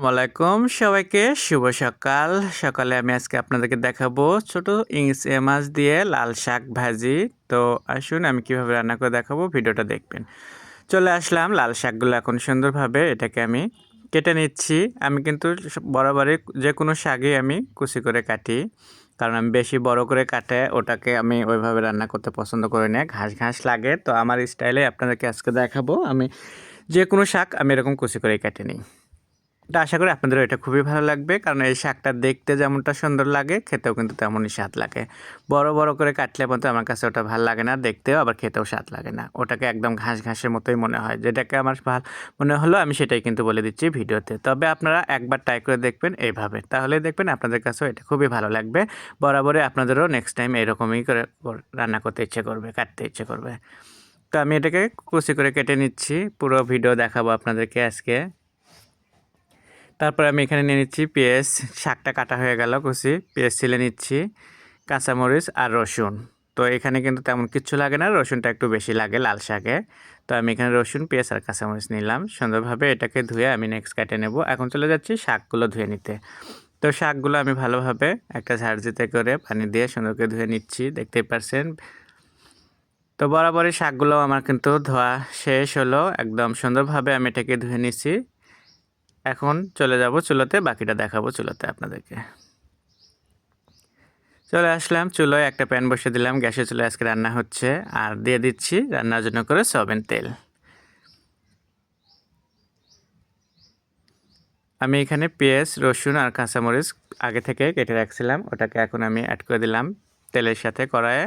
আসসালামু আলাইকুম। সবাইকে শুভ সকাল। সকালে আমি আজকে আপনাদেরকে দেখাবো ছোট ইংলিশ মাছ দিয়ে লাল শাক ভাজি। তো আসুন আমি কীভাবে রান্না করে দেখাবো, ভিডিওটা দেখবেন। চলে আসলাম, লাল শাকগুলো এখন সুন্দরভাবে এটাকে আমি কেটে নিচ্ছি। আমি কিন্তু বরাবরই যে কোনো শাকই আমি কুচি করে কাটি। কারণ আমি বেশি বড় করে কাটে, ওটাকে আমি ওইভাবে রান্না করতে পছন্দ করি না। ঘাস ঘাস লাগে। তো আমার স্টাইলে আপনাদেরকে আজকে দেখাবো। আমি যে কোনো শাক আমি এরকম কুচি করে কেটে নিই। এটা আশা করি আপনাদেরও এটা খুবই ভালো লাগবে। কারণ এই শাকটা দেখতে যেমনটা সুন্দর লাগে, খেতেও কিন্তু তেমনই স্বাদ লাগে। বড় বড় করে কাটলে পর্যন্ত আমার কাছে ওটা ভালো লাগে না, দেখতেও আবার খেতেও স্বাদ লাগে না। ওটাকে একদম ঘাস, ঘাসের মতোই মনে হয়। যেটাকে আমার ভালো মনে হলো, আমি সেটাই কিন্তু বলে দিচ্ছি ভিডিওতে। তবে আপনারা একবার ট্রাই করে দেখবেন এইভাবে। তাহলে দেখবেন আপনাদের কাছেও এটা খুবই ভালো লাগবে। বরাবরই আপনাদেরও নেক্সট টাইম এরকমই করে রান্না করতে ইচ্ছে করবে, কাটতে ইচ্ছে করবে। তো আমি এটাকে কুচি করে কেটে নিচ্ছি। পুরো ভিডিও দেখাবো আপনাদেরকে আজকে। তারপর আমি এখানে নিয়ে নিচ্ছি পেঁয়াজ। শাকটা কাটা হয়ে গেল কুচি পেঁয়াজ ছিলে নিচ্ছি, কাঁচামরিচ আর রসুন। তো এখানে কিন্তু তেমন কিছু লাগে না, রসুনটা একটু বেশি লাগে লাল শাকে। তো আমি এখানে রসুন, পেঁয়াজ আর কাঁচামরিচ নিলাম। সুন্দরভাবে এটাকে ধুয়ে আমি নেক্সট কেটে নেব। এখন চলে যাচ্ছি শাকগুলো ধুয়ে নিতে। তো শাকগুলো আমি ভালোভাবে একটা ঝাড়জিতে করে পানি দিয়ে সুন্দর করে ধুয়ে নিচ্ছি, দেখতেই পারছেন? তো বরাবরই শাকগুলো আমার কিন্তু ধোয়া শেষ হলো। একদম সুন্দরভাবে আমি এটাকে ধুয়ে নিচ্ছি। এখন চলে যাব চুলোতে, বাকিটা দেখাবো চুলোতে আপনাদেরকে। চলে আসলাম, চুলোয় একটা প্যান বসে দিলাম গ্যাসে চুলে আজকে রান্না হচ্ছে, আর দিয়ে দিচ্ছি রান্নার জন্য করে সবেন তেল। আমি এখানে পেঁয়াজ, রসুন আর কাঁচামরিচ আগে থেকে কেটে রাখছিলাম, ওটাকে এখন আমি অ্যাড করে দিলাম তেলের সাথে কড়াইয়ে।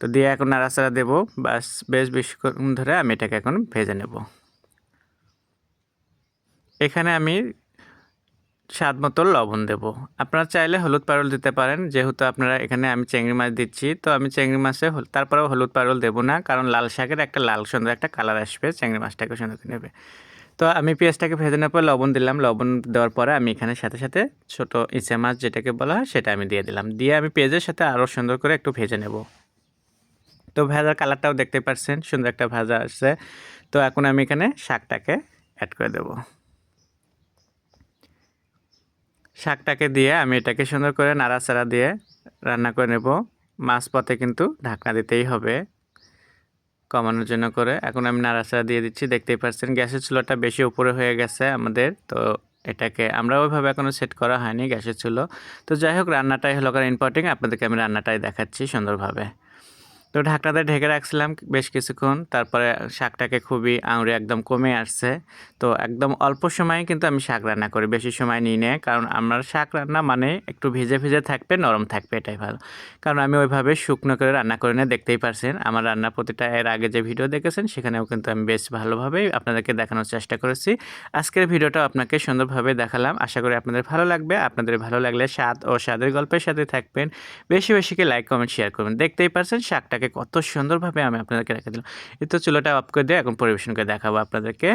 তো দিয়ে এখন নাড়াচাড়া দেবো বাস বেশ বেশিক্ষণ ধরে আমি এটাকে এখন ভেজে নেব। এখানে আমি স্বাদ মতো লবণ দেব। আপনারা চাইলে হলুদ পারল দিতে পারেন, যেহেতু আপনারা এখানে আমি চিংড়ি মাছ দিচ্ছি, তো আমি চিংড়ি মাছে তারপরেও হলুদ পারল দেবো না, কারণ লাল শাকের একটা লাল সুন্দর একটা কালার আসবে, চিংড়ি মাছটাকে সুন্দর নেবে। তো আমি পেঁয়াজটাকে ভেজে নেওয়ার পর লবণ দিলাম, লবণ দেওয়ার পরে আমি এখানে সাথে সাথে ছোট ইচে মাছ যেটাকে বলা হয় সেটা আমি দিয়ে দিলাম। দিয়ে আমি পেঁয়াজের সাথে আরও সুন্দর করে একটু ভেজে নেব। তো ভাজার কালারটাও দেখতে পাচ্ছেন, সুন্দর একটা ভাজা আসছে। তো এখন আমি এখানে শাকটাকে অ্যাড করে দেবো। শাকটাকে দিয়ে আমি এটাকে সুন্দর করে নাড়াচাড়া দিয়ে রান্না করে নেব। মাছ পথে কিন্তু ঢাকনা দিতেই হবে কমানোর জন্য করে। এখন আমি নাড়াচাড়া দিয়ে দিচ্ছি, দেখতেই পাচ্ছেন গ্যাসের চুলোটা বেশি উপরে হয়ে গেছে আমাদের, তো এটাকে আমরা ওইভাবে এখনও সেট করা হয়নি গ্যাসের চুলো। তো যাই হোক, রান্নাটাই হলো কারণ ইম্পর্টেন্ট আপনাদেরকে আমি রান্নাটাই দেখাচ্ছি সুন্দরভাবে। তো ঢাকনাতে ঢেকে রাখছিলাম বেশ কিছুক্ষণ। তারপরে শাকটাকে খুবই আঙুরে একদম কমে আসছে। তো একদম অল্প সময়ে কিন্তু আমি শাক রান্না করি, বেশি সময় নিই নে। কারণ আমার শাক রান্না মানে একটু ভিজে ভিজে থাকবে, নরম থাকবে, এটাই ভালো। কারণ আমি ওইভাবে শুকনো করে রান্না করে নিয়ে দেখতেই পারছেন। আমার রান্না প্রতিটা, এর আগে যে ভিডিও দেখেছেন, সেখানেও কিন্তু আমি বেশ ভালোভাবেই আপনাদেরকে দেখানোর চেষ্টা করেছি। আজকের ভিডিওটা আপনাকে সুন্দরভাবে দেখালাম। আশা করি আপনাদের ভালো লাগবে। আপনাদের ভালো লাগলে স্বাদ ও স্বাদের গল্পের সাথে থাকবেন। বেশি বেশিকে লাইক, কমেন্ট, শেয়ার করবেন। দেখতেই পারছেন, শাকটা শাকটাকে কত সুন্দরভাবে আমি আপনাদেরকে রেখে দিলাম। এই তো চুলোটা অফ করে দিয়ে এখন পরিবেশন করে দেখাবো আপনাদেরকে।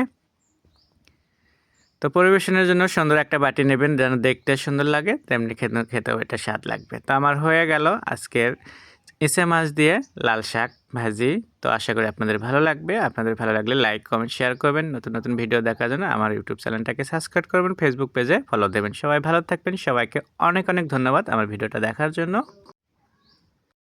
তো পরিবেশনের জন্য সুন্দর একটা বাটি নেবেন, যেন দেখতে সুন্দর লাগে, তেমনি খেতে, খেতেও এটা স্বাদ লাগবে। তো আমার হয়ে গেল আজকের ইসে মাছ দিয়ে লাল শাক ভাজি। তো আশা করি আপনাদের ভালো লাগবে। আপনাদের ভালো লাগলে লাইক, কমেন্ট শেয়ার করবেন। নতুন নতুন ভিডিও দেখার জন্য আমার ইউটিউব চ্যানেলটাকে সাবস্ক্রাইব করবেন ফেসবুক পেজে ফলো দেবেন। সবাই ভালো থাকবেন। সবাইকে অনেক অনেক ধন্যবাদ আমার ভিডিওটা দেখার জন্য।